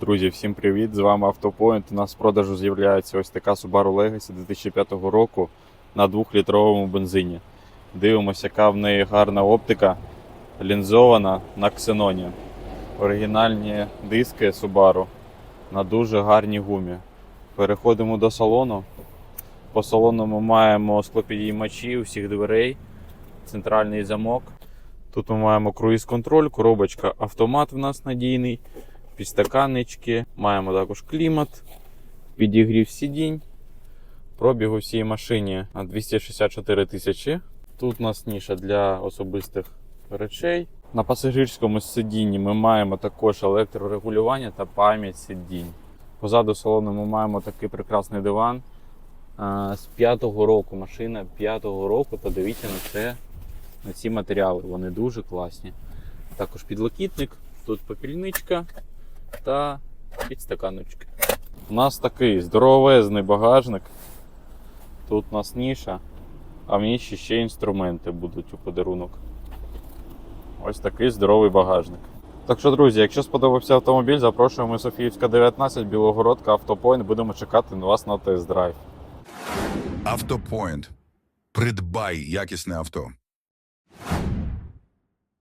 Друзі, всім привіт! З вами Автопоінт. У нас в продажу з'являється ось така Subaru Legacy 2005 року на 2-літровому бензині. Дивимося, яка в неї гарна оптика, лінзована на ксеноні. Оригінальні диски Subaru на дуже гарній гумі. Переходимо до салону. По салону ми маємо склопідіймачі усіх дверей, центральний замок. Тут ми маємо круїз-контроль, коробочка автомат в нас надійний підстаканнички, маємо також клімат, підігрів сидінь. Пробіг у всій машині на 264 тисячі. Тут у нас ніша для особистих речей. На пасажирському сидінні ми маємо також електрорегулювання та пам'ять сидінь. Позаду салону ми маємо такий прекрасний диван. З п'ятого року машина п'ятого року, та дивіться на це, на ці матеріали. Вони дуже класні. Також підлокітник, тут попільничка та підстаканочки. У нас такий здоровезний багажник. Тут у нас ніша, а в ніші ще інструменти будуть у подарунок. Ось такий здоровий багажник. Так що, друзі, якщо сподобався автомобіль, запрошуємо Софіївська 19, Білогородка, Автопойнт. Будемо чекати на вас на тест-драйв. Автопоінт. Придбай якісне авто.